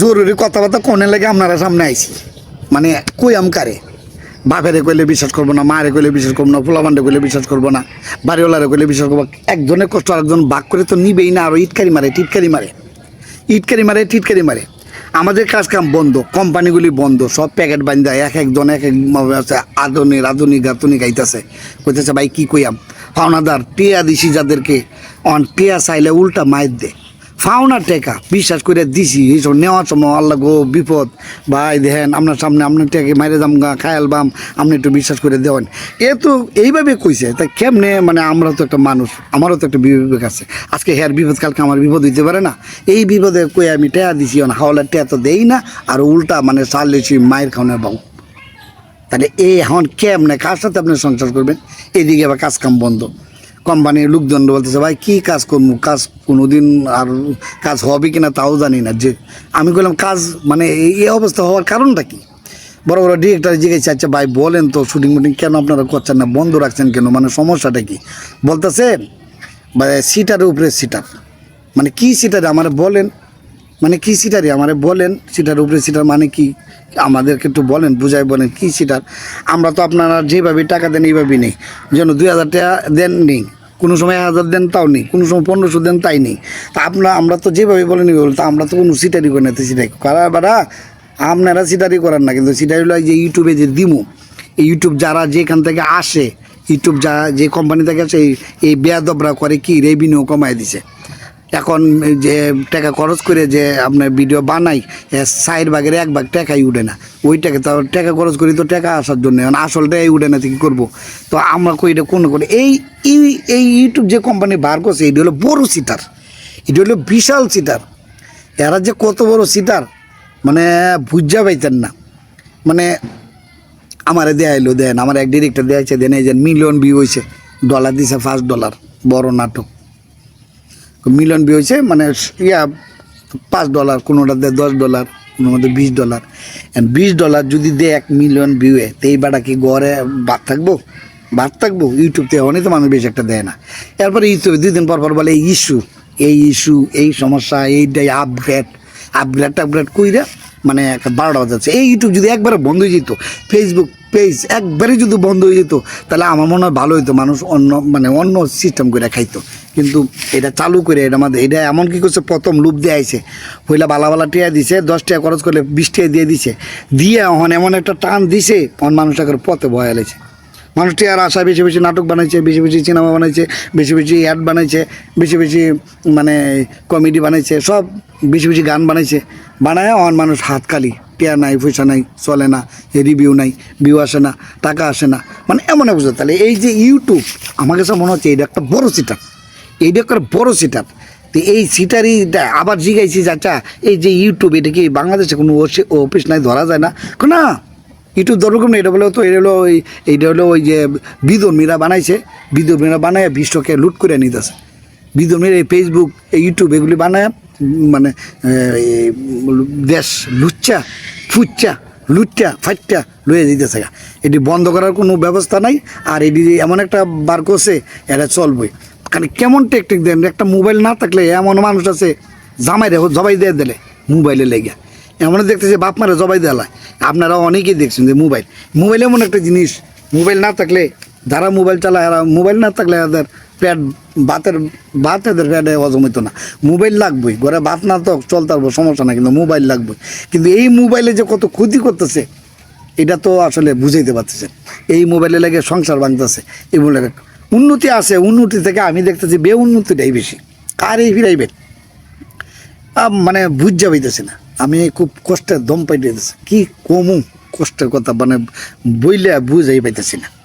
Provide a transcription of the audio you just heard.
জরুরি কথাবার্তা কোনে লাগে আপনারা সামনে আইছি। মানে কই আম কারে? বাপেরে কইলে বিশ্বাস করব না, মারে কইলে বিশ্বাস করব না ফুলাবান্ডে কইলে বিশ্বাস করব না, বাড়িওয়ালারে কইলে বিশ্বাস করব একজনের কষ্ট আরেকজন বাক করে তো নিবেই না আরও ইটকারি মারে, টিটকারি মারে। ইটকারি মারে, টিটকারি মারে। আমাদের কাজ কাম বন্ধ, কোম্পানিগুলি বন্ধ, সব প্যাকেট বান্ধা এক একজন, এক এক আধুনিক আধুনিক আধুনিক আইতাছে কইতেছে, ভাই, কি কইয়াম? ফাওনাদার টিয়া দিছি যাদেরকে, অন টিয়া চাইলে উল্টা মায়ের দে। ফাওনা টেকা। বিশ্বাস করে দিছি এইসব নেওয়ার সময় আল্লাহ গো, বিপদ। ভাই, দেখেন, আপনার সামনে আপনার টেকে মাইরে দাম গা, খায়াল বাম, আপনি একটু বিশ্বাস করে দেওয়ান। এ তো এইভাবে কইছে, তা কেমনে মানে আমরা তো একটা মানুষ, আমারও তো একটা বিবেক আছে। আজকে হ্যার বিপদ, কালকে আমার বিপদ হইতে পারে না। এই বিপদে কই আমি টেয়া দিছি হাওলার টেয়া তো দেই না, আর উল্টা মানে দিছি মায়ের খাওয়ানোর বাবু। তাহলে এই এখন কেমনে, কার সাথে আপনি সংসার করবেন? এইদিকে আবার কাজ কাম বন্ধ। কোম্পানির লোকজন বলতেছে, ভাই, কী কাজ করব কাজ কোনোদিন আর কাজ হবে কি না তাও জানি না। যে আমি বললাম কাজ মানে এই অবস্থা হওয়ার কারণটা কি? বড় বড় ডিরেক্টর জিজ্ঞেস আচ্ছা ভাই, বলেন তো, শুটিং মুটিং কেন আপনারা করছেন না? বন্ধ রাখছেন কেন? মানে সমস্যাটা কি? বলতেছে, ভাই, সিটারের উপরে সিটার। মানে কি সিটারে? আমার বলেন। মানে কি সিটারি? আমারে বলেন সিটার উপরে সিটার মানে কি? আমাদেরকে একটু বলেন, বুঝাই বলেন, কি সিটার? আমরা তো আপনারা যেভাবে টাকা দেন, এইভাবেই নেই। যেন দুই হাজার টাকা দেন নেই। কোনো সময় হাজার দেন তাও নেই, কোনো সময় পনেরোশো দেন তাই নেই। তা আপনারা আমরা তো যেভাবে বলেন তা আমরা তো কোনো সিটারি করে নিতে সিটাই কারা বারা, আপনারা সিটারি করেন না, কিন্তু সিটারি হলো যে ইউটিউবে যে দিমু, এই ইউটিউব যারা যেখান থেকে আসে ইউটিউব যা যে কোম্পানি থেকে আসে, এই- এই বেয়াদবরা করে কি রেভিনিউ কমায় দিছে। এখন যে টাকা খরচ করে যে আপনার ভিডিও বানাই সাইড ভাগের এক ভাগ টাকাই উঠে না। ওই টাকা তো টাকা খরচ করি তো টাকা আসার জন্য, এখন আসলটাই উঠে না, তো কী করব? তো আমরা কই এটা কোনো করে? এই, এই- ইউটিউব যে কোম্পানি বার করছে, এটা হলো বড় সিটার এটা হলো বিশাল সিটার এরা যে কত বড় সিটার মানে বুঝা পাইতেন না। মানে আমারে দেয়া এলো দেন আমার এক ডিরেক্টর দেয়াছে দেন এই যে মিলিয়ন ভিউ হয়েছে ডলার দিছে ফার্স্ট ডলার বড় নাটক। মিলিয়ন ভিউ হয়েছে মানে ইয়া, পাঁচ ডলার, কোনোটা দেয় দশ ডলার কোনো মধ্যে বিশ ডলার। বিশ ডলার যদি দেয় এক মিলিয়ন ভিউয়ে তো এই কি ঘরে বাদ থাকব? বাদ থাকব? ইউটিউব থেকে অনেক মানুষ বেশি একটা দেয় না। এরপরে ইউটিউবে দুই দিন পর পর বলে এই ইস্যু এই ইস্যু, এই সমস্যা, এইটাই আপগ্রেড আপগ্রেড আপগ্রেড কইরা মানে একটা বারোটা বাজাচ্ছে। এই ইউটিউব যদি একবারে বন্ধ হয়ে যেত ফেসবুক পেজ একবারে যদি বন্ধ হয়ে যেত, তাহলে আমার মনে হয় ভালো হতো মানুষ অন্য মানে অন্য সিস্টেম করে খাইতো। কিন্তু এটা চালু করে এটা আমাদের, এটা এমন কি করছে, প্রথম লুপ দিয়ে আইছে। পয়লা বালা বালা টিয়া দিছে, দশ টাকা খরচ করলে বিশ টাকা দিয়ে দিছে। দিয়ে এখন এমন একটা টান দিছে অন মানুষটাকে পথে ভয় এলেছে মানুষটি আর আশা বেশি বেশি নাটক বানাইছে, বেশি বেশি সিনেমা বানাইছে, বেশি বেশি অ্যাড বানাইছে, বেশি বেশি মানে কমেডি বানাইছে, সব বেশি বেশি গান বানাইছে। বানায় অন মানুষ হাত খালি। টিয়া নাই, পয়সা নাই, চলে না রিভিউ নাই ভিউ আসে না, টাকা আসে না। মানে এমন অবস্থা। তাহলে এই যে ইউটিউব আমার কাছে মনে হচ্ছে এটা একটা বড় সিটার এইটা একটা বড় সিটার তো এই সিটারই আবার জিগাইছি, চাচা, এই যে ইউটিউব এটা কি বাংলাদেশে কোনো অফি- অফিস নাই, ধরা যায় না? না ইউটিউব ধরুক না এটা বলে তো, এটা হলো ওই এইটা হলো ওই যে বিধর্মীরা বানাইছে। বিধর্মীরা বানায় বিশ্বকে লুট করে নিতেছে। বিধর্মীরা এই ফেসবুক এই ইউটিউব এগুলি বানায় মানে দেশ লুচ্চা। ফুচ্চা লুচ্চা ফাইটটা লয়ে দিতেছে গা। এটি বন্ধ করার কোনো ব্যবস্থা নাই, আর এটি এমন একটা বার করছে এটা চলবে। খালি কেমন টেকটিক দেন, একটা মোবাইল না থাকলে এমন মানুষ আছে, জামাই রে, জবাই দিয়ে দিলে মোবাইলে লেগে। এমন দেখতেছে, বাপ মারা জবাই দেওয়া আপনারা অনেকেই দেখছেন যে মোবাইল মোবাইল এমন একটা জিনিস মোবাইল না থাকলে, যারা মোবাইল চালায় মোবাইল না থাকলে এদের পেট বাতের বাত এদের পেটে হজম হইতো না। মোবাইল লাগবেই ঘরে বাত না তো চলতে পারব সমস্যা না কিন্তু মোবাইল লাগবে কিন্তু এই মোবাইলে যে কত ক্ষতি করতেছে এটা তো আসলে বুঝাইতে পারতেছে এই মোবাইলে লাগে সংসার ভাঙতেছে মোবাইলে উন্নতি আছে উন্নতি থেকে আমি দেখতেছি বে উন্নতিটাই বেশি। কার এই ফিরাইবে? আহ, মানে বুঝা পাইতেছি না। আমি খুব কষ্টের দম পাইতেছি কি কমু? কষ্টের কথা মানে বইলে বুঝাই পাইতেছি না।